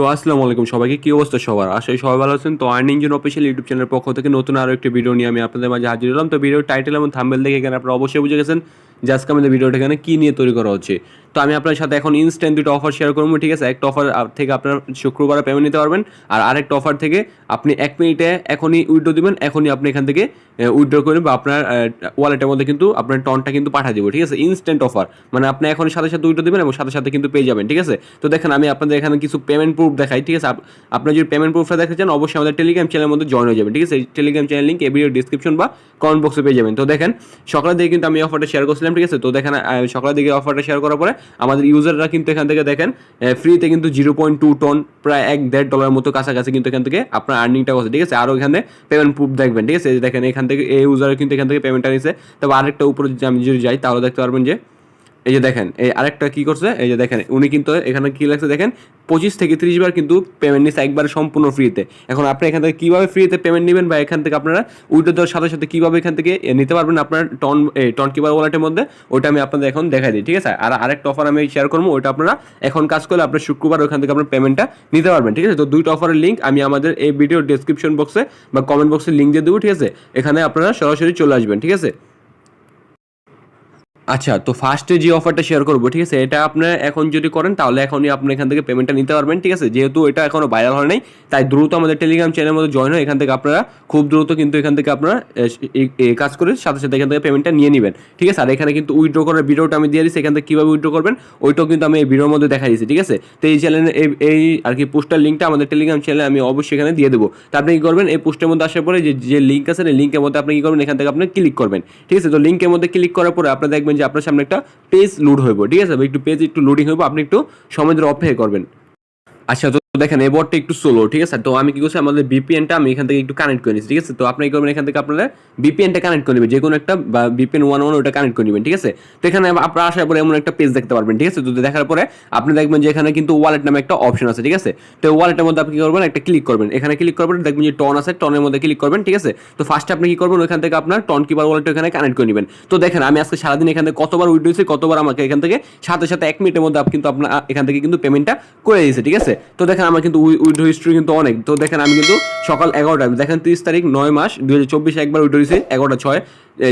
তো আসসালামু আলাইকুম সবাইকে, কি অবস্থা সবার? আসলে সবাই ভালো আছেন। তো earning zone official YouTube channel পক্ষ থেকে নতুন আরও একটি ভিডিও নিয়ে আমি আপনাদের মাঝে হাজির হলাম। তো ভিডিও টাইটেল এবং থাম্বেল দেখে এখানে আপনারা অবশ্যই বুঝে গেছেন যে আজকে আমাদের ভিডিওটা এখানে কী নিয়ে তৈরি করা হচ্ছে। তো আমি আপনার সাথে এখন ইনস্ট্যান্ট দুটো অফার শেয়ার করব, ঠিক আছে? একটা অফার থেকে আপনার শুক্রবারে পেমেন্ট নিতে পারবেন, আর আরেকটা অফার থেকে আপনি এক মিনিটে এখনই উইড্রো দিবেন, এখনই আপনি এখান থেকে উইড্রো করবেন বা আপনার ওয়ালেটের মধ্যে কিন্তু আপনার টনটা কিন্তু পাঠিয়ে দেবো, ঠিক আছে? ইনস্ট্যান্ট অফার মানে আপনি এখন সাথে সাথে উইড্রো দিবেন এবং সাথে সাথে কিন্তু পেয়ে যাবেন, ঠিক আছে? তো দেখেন, আমি আপনাদের এখানে কিছু পেমেন্ট প্রুফ দেখাই, ঠিক আছে? আপ- আপনার যদি পেমেন্ট প্রুফটা দেখতে চান, অবশ্যই আমাদের টেলিগ্রাম চ্যানেলের মধ্যে জয়েন হয়ে যাবেন, ঠিক আছে? টেলিগ্রাম চ্যানেল লিঙ্ক এই ভিডিও ডিসক্রিপশন বা কমেন্ট বক্সে পেয়ে যাবেন। তো দেখেন, সকালের দিকে কিন্তু আমি অফারটা শেয়ার করছিলাম, ঠিক আছে? তো দেখেন সকালের দিকে অফারটা শেয়ার করার পরে আমাদের ইউজাররা কিন্তু এখান থেকে দেখেন ফ্রিতে কিন্তু জিরো পয়েন্ট টু টন প্রায় এক দেড় ডলার মতো কাছাকাছি কিন্তু এখান থেকে আপনার আর্নিংটা করছে ঠিক আছে? আরও এখানে পেমেন্ট প্রুফ দেখবেন, ঠিক আছে? দেখেন, এখান থেকে, এই ইউজার কিন্তু এখান থেকে পেমেন্টটা নিচ্ছে তবে আরেকটা উপরে যদি আমি যদি যাই, তাহলে দেখতে পারবেন যে এই যে দেখেন, এই আরেকটা কি করছে? এই যে দেখেন, উনি কিন্তু এখানে কি লাগছে দেখেন, পঁচিশ থেকে ত্রিশ বার কিন্তু পেমেন্ট নিচ্ছে একবার সম্পূর্ণ ফ্রিতে এখন আপনি এখান থেকে কীভাবে ফ্রিতে পেমেন্ট নেবেন বা এখান থেকে আপনারা উইড্রো দেওয়ার সাথে সাথে কীভাবে এখান থেকে নিতে পারবেন আপনার টন এই টন কিবার ওয়ালেটের মধ্যে, ওইটা আমি আপনাদের এখন দেখাই দিই, ঠিক আছে? আর আরেকটা অফার আমি শেয়ার করব, ওইটা আপনারা এখন কাজ করলে আপনার শুক্রবার ওখান থেকে আপনার পেমেন্টটা নিতে পারবেন, ঠিক আছে? তো দুইটা অফারের লিঙ্ক আমি আমাদের এই ভিডিও ডেসক্রিপশন বক্সে বা কমেন্ট বক্সে লিঙ্ক দিয়ে দেবো, ঠিক আছে? এখানে আপনারা সরাসরি চলে আসবেন, ঠিক আছে? আচ্ছা তো ফার্স্টে যে অফারটা শেয়ার করব, ঠিক আছে? এটা আপনার এখন যদি করেন, তাহলে এখনই আপনি এখান থেকে পেমেন্টটা নিতে পারবেন, ঠিক আছে? যেহেতু এটা এখনও ভাইরাল হয় নাই, তাই দ্রুত আমাদের টেলিগ্রাম চ্যানেলের মধ্যে জয়েন হয় এখান থেকে আপনারা খুব দ্রুত কিন্তু এখান থেকে আপনারা কাজ করে সাথে সাথে এখান থেকে পেমেন্টটা নিয়ে নেবেন, ঠিক আছে? আর এখানে কিন্তু উইড্রো করার ভিডিওটা আমি দিয়ে দিচ্ছি এখান থেকে কীভাবে উইড্রো করবেন, ওইটাও কিন্তু আমি এই ভিডিওর মধ্যে দেখা দিচ্ছি ঠিক আছে? তো এই চ্যানেলের এই এই আর কি পোস্টার লিঙ্কটা আমাদের টেলিগ্রাম চ্যানেলে আমি অবশ্যই এখানে দিয়ে দেবো। তো আপনি কী করবেন, এই পোস্টের মধ্যে আসার পরে যে যে লিঙ্ক আছে এই লিঙ্কের মধ্যে আপনি কী করবেন, এখান থেকে আপনি ক্লিক করবেন, ঠিক আছে? তো লিঙ্কের মধ্যে ক্লিক করার পরে আপনি দেখবেন যে আপনার সামনে একটা পেজ লোড হইব, ঠিক আছে? একটু পেজ একটু লোডিং হইব, আপনি একটু সময় ধরে অপেক্ষা করবেন। আচ্ছা তো দেখেন, এই বটটা একটু স্লো ঠিক আছে? তো আমি কি করছি, আমাদের বিপিএনটা আমি এখান থেকে একটু কানেক্ট করে নিচ্ছি ঠিক আছে? তো আপনি কি করবেন, এখান থেকে আপনারা বিপিএনটা কানেক্ট করে নেবেন যে কোনো একটা, বা বিপিএন ওয়ান ওয়ান ওটা কানেক্ট করে নেবেন, ঠিক আছে? তো এখানে আপনারা আসার পরে এমন একটা পেজ দেখতে পারবেন, ঠিক আছে? তো দেখার পরে আপনি দেখবেন যে এখানে কিন্তু ওয়ালেট নামে একটা অপশন আছে, ঠিক আছে? তো ওয়ালেটের মধ্যে আপনি কি করবেন, একটা ক্লিক করবেন। এখানে ক্লিক করবেন দেখবেন যে টন আছে টনের মধ্যে ক্লিক করবেন, ঠিক আছে? তো ফার্স্টে আপনি কি করবেন, ওখান থেকে আপনার টন কিপার ওয়ালেট এখানে কানেক্ট করে নেবেন। তো দেখেন, আমি আজকে সারাদিন এখান থেকে কতবার উইড হয়েছি কতবার আমাকে এখান থেকে সাথে সাথে এক মিনিটের মধ্যে কিন্তু আপনার এখান থেকে কিন্তু পেমেন্টটা করে দিয়েছে, ঠিক আছে? তো দেখেন আমার কিন্তু উইড্রো হিস্ট্রি কিন্তু অনেক। তো দেখেন আমি কিন্তু সকাল এগারোটা দেখেন তিরিশ তারিখ নয় মাস দু হাজার চব্বিশে একবার উইড্রো দিয়েছি, এগারোটা ছয়।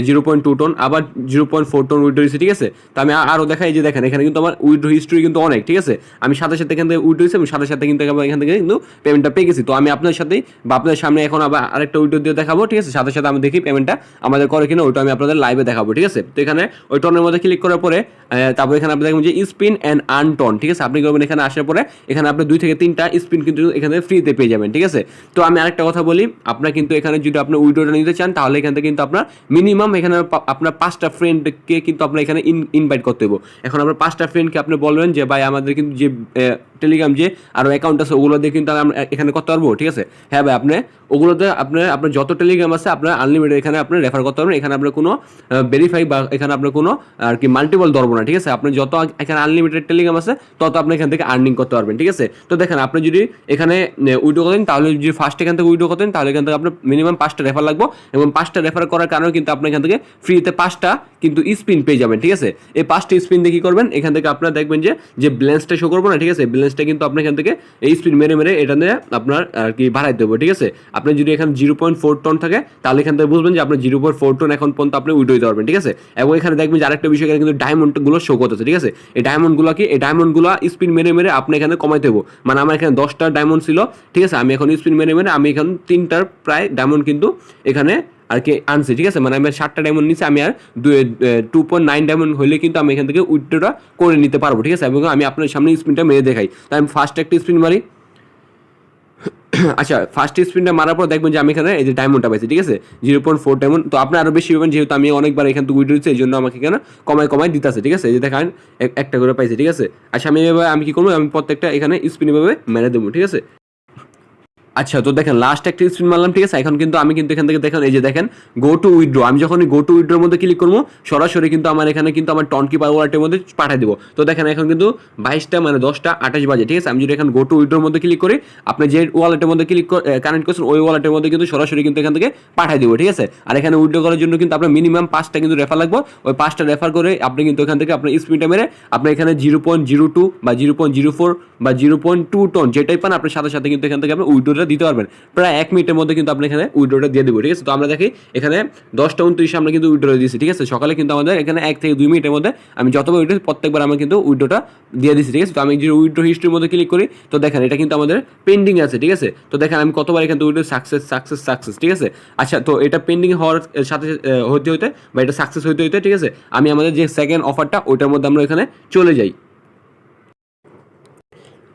জিরো পয়েন্ট টু টন আবার zero point four TON withdraw দিয়েছি ঠিক আছে? তো আমি আরও দেখাই যে দেখেন, এখানে কিন্তু আমার উইড্রো হিস্ট্রি কিন্তু অনেক, ঠিক আছে? আমি সাথে সাথে এখান থেকে উইড্রো দিয়েছি আমি সাথে সাথে কিন্তু এখান থেকে কিন্তু পেমেন্টটা পেয়ে গেছি। তো আমি আপনার সাথেই বা আপনার সামনে এখন আবার আরেকটা উইড্রো দিয়ে দেখাবো, ঠিক আছে? সাথে সাথে আমি দেখি পেমেন্টটা আমাদের করে কিনা, ওইটা আমি আপনাদের লাইভে দেখাবো, ঠিক আছে? তো এখানে ওই টনের মধ্যে ক্লিক করার পরে তারপর এখানে আপনি দেখবেন যে স্পিন অ্যান্ড আর্ন টন ঠিক আছে? আপনি করবেন এখানে আসার পরে, এখানে আপনি দুই থেকে তিনটা স্পিন কিন্তু এখানে ফ্রিতে পেয়ে যাবেন, ঠিক আছে? তো আমি আরেকটা কথা বলি, আপনার কিন্তু এখানে যদি আপনি উইড্রোটা নিতে চান, তাহলে এখান থেকে কিন্তু আপনার মিনিমাম এখানে আপনার পাঁচটা ফ্রেন্ডকে কিন্তু আপনার এখানে ইনভাইট করতে হবে এখন আপনার পাঁচটা ফ্রেন্ডকে আপনি বলবেন যে, ভাই, আমাদের কিন্তু যে টেলিগ্রাম যে আরও অ্যাকাউন্ট আছে, ওগুলো দিয়ে কিন্তু আমরা এখানে করতে পারব, ঠিক আছে? হ্যাঁ ভাই, আপনি ওগুলোতে আপনার আপনার যত টেলিগ্রাম আছে, আপনার আনলিমিটেড এখানে আপনি রেফার করতে পারবেন, এখানে আপনার কোনো ভেরিফাই বা এখানে আপনার কোনো, আর কি মাল্টিপল ধরবো না, ঠিক আছে? আপনি যত এখানে আনলিমিটেড টেলিগ্রাম আছে, তত আপনি এখান থেকে আর্নিং করতে পারবেন, ঠিক আছে? তো দেখেন, আপনি যদি এখানে উইডো করেন, তাহলে যদি ফার্স্ট এখান থেকে উইডো করেন, তাহলে এখান থেকে আপনার মিনিমাম পাঁচটা রেফার লাগবে এবং পাঁচটা রেফার করার কারণে কিন্তু আপনি এখান থেকে ফ্রিতে পাঁচটা কিন্তু স্পিন পেয়ে যাবেন, ঠিক আছে? এই পাঁচটা স্পিন দিয়ে কি করবেন? এখান থেকে আপনার দেখবেন যে যে ব্যালেন্সটা শো করব না, ঠিক আছে? ব্যালেন্সটা কিন্তু আপনি এখান থেকে এই স্পিন মেরে মেরে এটা নিয়ে আপনার, আর কি বাড়াই হবে ঠিক আছে? আপনি যদি এখানে জিরো পয়েন্ট ফোর টন থাকে, তাহলে এখান থেকে বুঝবেন যে আপনার জিরো পয়েন্ট ফোর টন এখন পর্যন্ত আপনি উইডো দিতে পারবেন, ঠিক আছে? এবং এখানে দেখবেন যে আরেকটা বিষয়, এখানে কিন্তু ডায়মন্ডগুলো শো করতেছে, ঠিক আছে? এই ডায়মন্ডগুলো কি? এই ডায়মন্ডগুলো স্পিন মেরে মেরে আপনি এখানে কমাইতে দেবো মানে আমার এখানে দশটা ডায়মন্ড ছিল, ঠিক আছে? আমি এখন স্পিন মেরে মেরে আমি এখন তিনটার প্রায় ডায়মন্ড কিন্তু এখানে আর কি আনছি, ঠিক আছে? মানে আমি সাতটা ডায়মন্ড নিচ্ছি আমি আর টু পয়েন্ট নাইন ডায়মন্ড হলে কিন্তু আমি এখান থেকে উইথড্রটা করে নিতে পারব, ঠিক আছে? এবং আমি আপনার সামনে স্পিনটা মেরে দেখাই। তাই আমি ফার্স্ট একটা স্পিন মারি। আচ্ছা ফার্স্ট স্পিনটা মারার পর দেখবেন যে আমি এখানে এই যে ডায়মন্ডটা পাইছি, ঠিক আছে? জিরো পয়েন্ট ফোর ডায়মন্ড তো আপনি আরও বেশি পাবেন, যেহেতু আমি অনেকবার এখান থেকে উইড্রো দিচ্ছি এই জন্য আমাকে এখানে কমায় কমায় দিতে আছে, ঠিক আছে? এই যে দেখেন, এক- একটা করে পাইছি, ঠিক আছে? আচ্ছা আমি এভাবে আমি কি করব? আমি প্রত্যেকটা এখানে স্পিন এভাবে মেরে দেবো, ঠিক আছে? আচ্ছা তো দেখেন লাস্ট একটা স্ক্রিন মারলাম, ঠিক আছে? এখন কিন্তু আমি কিন্তু এখান থেকে দেখেন, এই যে দেখেন গো টু উইড্রো আমি যখন গো টু উইড্রোর মধ্যে ক্লিক করব, সরাসরি কিন্তু আমার এখানে কিন্তু আমার টন কিপার ওয়ালেটের মধ্যে পাঠিয়ে দেবো। তো দেখেন, এখন কিন্তু বাইশটা মানে দশটা আঠাশ বাজে, ঠিক আছে? আমি যদি এখন গো টু উইড্রোর মধ্যে ক্লিক করি, আপনি যে ওয়ালেটের মধ্যে ক্লিক কানেক্ট করছেন, ওই ওয়ালেটের মধ্যে কিন্তু সরাসরি কিন্তু এখান থেকে পাঠিয়ে দেবো, ঠিক আছে? আর এখানে উইড্রো করার জন্য কিন্তু আপনার মিনিমাম পাঁচটা কিন্তু রেফার লাগবে। ওই পাঁচটা রেফার করে আপনি কিন্তু এখান থেকে আপনার স্পিডটা মেরে আপনি এখানে জিরো পয়েন্ট জিরো টু বা জিরো পয়েন্ট জিরো ফোর বা জিরো পয়েন্ট টু টন যেটাই পান, আপনার সাথে সাথে কিন্তু এখান থেকে আপনি উইড্রোটা দিতে পারবেন। প্রায় এক মিনিটের মধ্যে কিন্তু আপনি এখানে উইড্রোটা দিয়ে দেবো, ঠিক আছে? তো আমরা দেখি, এখানে দশটা উনত্রিশে আমরা কিন্তু উইড্রো দিয়েছি, ঠিক আছে? সকালে কিন্তু আমাদের এখানে এক থেকে দুই মিনিটের মধ্যে আমি যতবার উইড্রো প্রত্যেকবার আমরা কিন্তু উইড্রোটা দিয়ে দিচ্ছি ঠিক আছে? তো আমি যদি উইড্রো হিস্ট্রির মধ্যে ক্লিক করি, তো দেখেন, এটা কিন্তু আমাদের পেন্ডিং আছে, ঠিক আছে? তো দেখেন, আমি কতবার এখান উইড্রো সাকসেস সাকসেস সাকসেস ঠিক আছে? আচ্ছা তো এটা পেন্ডিং হওয়ার সাথে হতে হতে বা এটা সাকসেস হতে হতে ঠিক আছে? আমি আমাদের যে সেকেন্ড অফারটা ওইটার মধ্যে আমরা এখানে চলে যাই।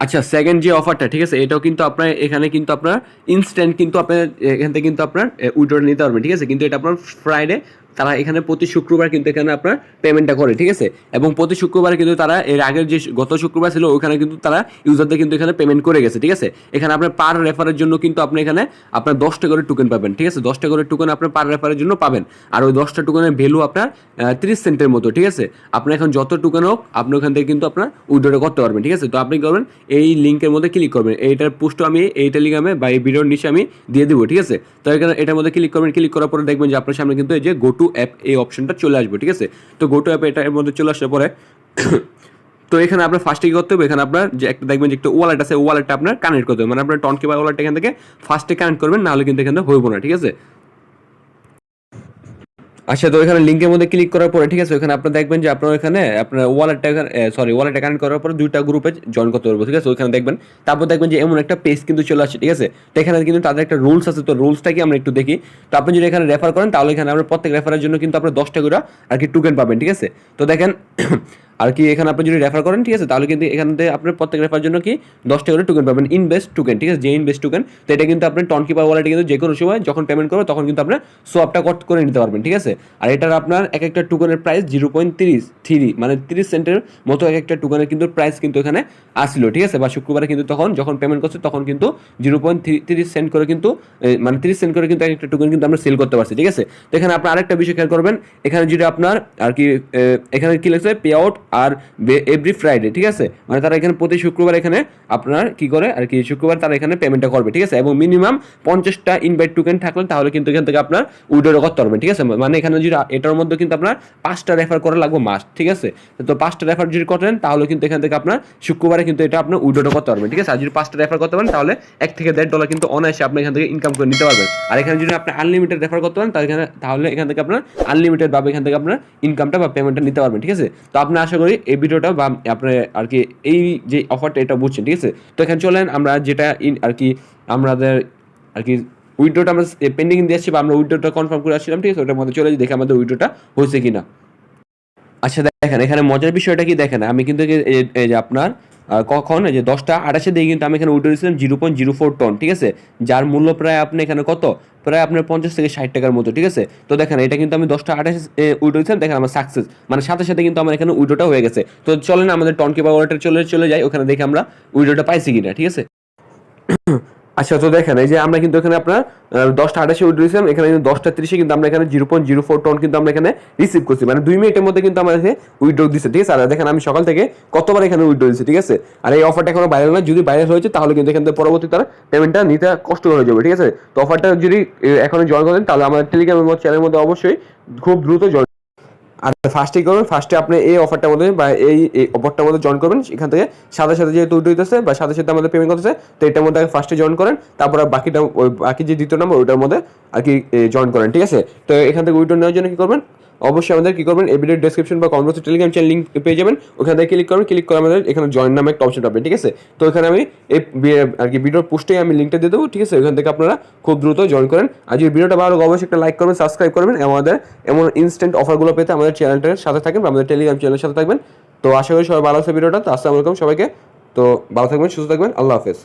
আচ্ছা সেকেন্ড যে অফারটা ঠিক আছে? এটাও কিন্তু আপনার, এখানে কিন্তু আপনার ইনস্ট্যান্ট কিন্তু আপনার, এখান থেকে কিন্তু আপনার উইড্রোটা নিতে পারবেন, ঠিক আছে? কিন্তু এটা আপনার ফ্রাইডে তারা এখানে প্রতি শুক্রবার কিন্তু এখানে আপনার পেমেন্টটা করে, ঠিক আছে? এবং প্রতি শুক্রবার কিন্তু তারা এর আগের যে গত শুক্রবার ছিল, ওখানে কিন্তু তারা ইউজারদের কিন্তু এখানে পেমেন্ট করে গেছে, ঠিক আছে? এখানে আপনার পার রেফারের জন্য কিন্তু আপনি এখানে আপনার দশটা করে টোকেন পাবেন, ঠিক আছে? দশটা করে টোকেন আপনার পার রেফারের জন্য পাবেন। আর ওই দশটা টোকেনের ভ্যালু আপনার তিরিশ সেন্টের মতো, ঠিক আছে? আপনার এখন যত টোকেন হোক, আপনি ওখান থেকে কিন্তু আপনার উইড্রোটা করতে পারবেন, ঠিক আছে? তো আপনি করবেন, এই লিঙ্কের মধ্যে ক্লিক করবেন। এইটার পোস্টও আমি এই টেলিগ্রামে বা এই ভিডিওর নিচে আমি দিয়ে দেবো, ঠিক আছে? তো এখানে এটার মধ্যে ক্লিক করবেন। ক্লিক করার পরে দেখবেন যে আপনার সামনে কিন্তু এই যে গো টু অ্যাপ এই অপশনটা চলে আসবে, ঠিক আছে? তো গো টু অ্যাপ এটা এর মধ্যে চলে আসার পরে তো এখানে আপনার ফার্স্টে কি করতে হবে? এখানে আপনার যে একটা দেখবেন যে একটা ওয়ালেট আছে ওয়ালেটটা আপনার কানেক্ট করতে হবে। মানে আপনার টনকে বা ওয়ালেটটা এখান থেকে ফার্স্টে কানেক্ট করবেন, নাহলে কিন্তু এখানে হইব না, ঠিক আছে? আচ্ছা তো এখানে লিঙ্কের মধ্যে ক্লিক করার পরে, ঠিক আছে, ওখানে আপনার দেখবেন যে আপনার এখানে আপনার ওয়ালেটটা এখানে সরি ওয়ালেটটা কানেক্ট করার পরে দুইটা গ্রুপে জয়েন করতে পারব, ঠিক আছে ওইখানে দেখবেন। তারপর দেখবেন যে এমন একটা পেজ কিন্তু চলে আসছে, ঠিক আছে। তো এখানে কিন্তু তাদের একটা রুলস আছে, তো রুলসটাকে আমরা একটু দেখি। তো আপনি যদি এখানে রেফার করেন, তাহলে এখানে আমরা প্রত্যেক রেফারের জন্য কিন্তু আপনার দশটা করে আর কি টোকেন পাবেন, ঠিক আছে। তো দেখেন আর কি এখানে আপনি যদি রেফার করেন, ঠিক আছে, তাহলে কিন্তু এখান থেকে আপনার প্রত্যেক রেফার জন্য কি দশটা করে টোকেন পাবেন ইনভেস্ট টোকেন ঠিক আছে, যে ইনভেস্ট টোকেন তো এটা কিন্তু আপনি টন কিপার ওয়ালেটে কিন্তু যে কোনো সময় যখন পেমেন্ট করবে, তখন কিন্তু আপনার সোয়াপটা কট করে নিতে পারবেন, ঠিক আছে? আর এটার আপনার এক একটা টোকেনের প্রাইস জিরো পয়েন্ট তিরিশ থ্রি মানে তিরিশ সেন্টের মতো এক একটা টোকেনের কিন্তু প্রাইস কিন্তু এখানে আসলো, ঠিক আছে? বা শুক্রবারে কিন্তু তখন যখন পেমেন্ট করছে, তখন কিন্তু জিরো পয়েন্ট তিরিশ সেন্ট করে কিন্তু মানে তিরিশ সেন্ট করে কিন্তু এক একটা টোকেন কিন্তু আমরা সেল করতে পারছি, ঠিক আছে? তো এখানে আপনার আরেকটা বিষয় খেয়াল করবেন, এখানে যদি আপনার আর কি এখানে কি লেগেছে পে আউট আর এভরি ফ্রাইডে ঠিক আছে? মানে তারা এখানে প্রতি শুক্রবার এখানে আপনার কি করে? আর কি শুক্রবার তারা এখানে পেমেন্টটা করবে, ঠিক আছে? এবং মিনিমাম পঞ্চাশটা ইনভাইট টোকেন থাকলে তাহলে কিন্তু এখান থেকে আপনার উইড্রো করতে পারবেন ঠিক আছে? মানে এখানে যদি এটার মধ্যে কিন্তু আপনার পাঁচটা রেফার করা লাগবে মাস্ট ঠিক আছে? তো পাঁচটা রেফার যদি করেন, তাহলে কিন্তু এখান থেকে আপনার শুক্রবারে কিন্তু এটা আপনার উইড্রোটা করতে পারবেন ঠিক আছে? আর যদি পাঁচটা রেফার করতে পারেন, তাহলে এক থেকে দেড় ডলার কিন্তু অনায়াসে আপনি এখান থেকে ইনকাম করে নিতে পারবেন। আর এখানে যদি আপনি আনলিমিটেড রেফার করতে পারেন, তাহলে এখানে, তাহলে এখান থেকে আপনার আনলিমিটেড ভাবে এখান থেকে আপনার ইনকামটা বা পেমেন্টটা নিতে পারবেন, ঠিক আছে? তো আপনি আশা করি, এই ভিডিওটা বা আপনার আর কি এই যে অফারটা এটা বুঝছেন, ঠিক আছে? তো এখানে চলেন, আমরা যেটা ইন আর কি আমাদের আর কি উইড্রোটা আমরা পেন্ডিং দিয়ে আসছি বা আমরা উইডোটা কনফার্ম করে আসছিলাম, ঠিক আছে? ওটার মধ্যে চলে যাই, দেখে আমাদের উইড্রোটা হয়েছে কিনা। আচ্ছা দেখেন, এখানে মজার বিষয়টা কি? দেখেন, আমি কিন্তু এই- যে আপনার কখন? যে দশটা আঠাশে দিয়ে কিন্তু আমি এখানে উঠে দিয়েছিলাম zero point zero four TON, ঠিক আছে? যার মূল্য প্রায় আপনি এখানে কত? প্রায় আপনার পঞ্চাশ থেকে ষাট টাকার মতো, ঠিক আছে? তো দেখেন, এটা কিন্তু আমি দশটা আঠাশে উইডো দিয়েছিলাম দেখেন, আমার সাকসেস মানে সাথে সাথে কিন্তু আমার এখানে উইডোটা হয়ে গেছে। তো চলেন, আমাদের টন কিপার ওয়ালেটে চলে চলে যাই। ওখানে দেখে আমরা উইডোটা পাইছি কিনা, ঠিক আছে? আচ্ছা তো দেখেন, এই যে আমরা কিন্তু এখানে আপনার দশটা আঠাশে উইড্রো দিয়েছিলাম, এখানে কিন্তু দশটা তিরিশে কিন্তু আমরা এখানে zero point zero four TON কিন্তু আমরা এখানে রিসিভ করছি। মানে দুই মিনিটের মধ্যে কিন্তু আমার উইড্রো দিচ্ছে ঠিক আছে? আর দেখেন, আমি সকাল থেকে কতবার এখানে উইড্রো দিচ্ছি ঠিক আছে? আর এই অফারটা এখনও ভাইরাল না যদি ভাইরাল হয়েছে, তাহলে কিন্তু এখান থেকে পরবর্তী তারা পেমেন্টটা নিতে কষ্ট হয়ে যাবে, ঠিক আছে? তো অফারটা যদি এখনও জয়েন করেন, তাহলে আমাদের টেলিগ্রামের চ্যানেলের মধ্যে অবশ্যই খুব দ্রুত জয়েন আর ফার্স্টে করবেন? ফার্স্টে আপনি এই অফারটার মধ্যে বা এই অফারটার মধ্যে জয়েন করবেন। এখান থেকে সাথে সাথে যেহেতু উঠতেছে বা সাথে সাথে আমাদের পেমেন্ট করতেছে, তো এটার মধ্যে ফার্স্টে জয়েন করেন। তারপর বাকিটা, ওই বাকি যে দ্বিতীয় নম্বর ওইটার মধ্যে আর কি জয়েন করেন, ঠিক আছে? তো এখান থেকে উইড্রো নেওয়ার জন্য কি করবেন? অবশ্যই আমাদের কি করবেন? এই ভিডিও ডেসক্রিপশন বা কনভার্স টেলিগ্রাম চ্যানেল লিঙ্ক পেয়ে যাবেন। ওখান থেকে ক্লিক করবেন। ক্লিক করে আমাদের এখানে জয়েন নামে একটা অপশন পাবেন, ঠিক আছে? তো এখানে আমি এই আর কি ভিডিওর পোস্টে আমি লিঙ্কটা দিয়ে দেবো, ঠিক আছে? ওখান থেকে আপনারা খুব দ্রুত জয়েন করেন। আর যদি ভিডিওটা ভালো অবশ্যই একটা লাইক করবেন সাবস্ক্রাইব করবেন আমাদের এমন ইনস্ট্যান্ট অফারগুলো পেতে আমাদের চ্যানেলটার সাথে থাকবেন আমাদের টেলিগ্রাম চ্যানেলের সাথে থাকবেন। তো আশা করি সবাই ভালো আছে ভিডিওটা তো আসসালামু আলাইকুম সবাইকে। তো ভালো থাকবেন, সুস্থ থাকবেন। আল্লাহ হাফেজ।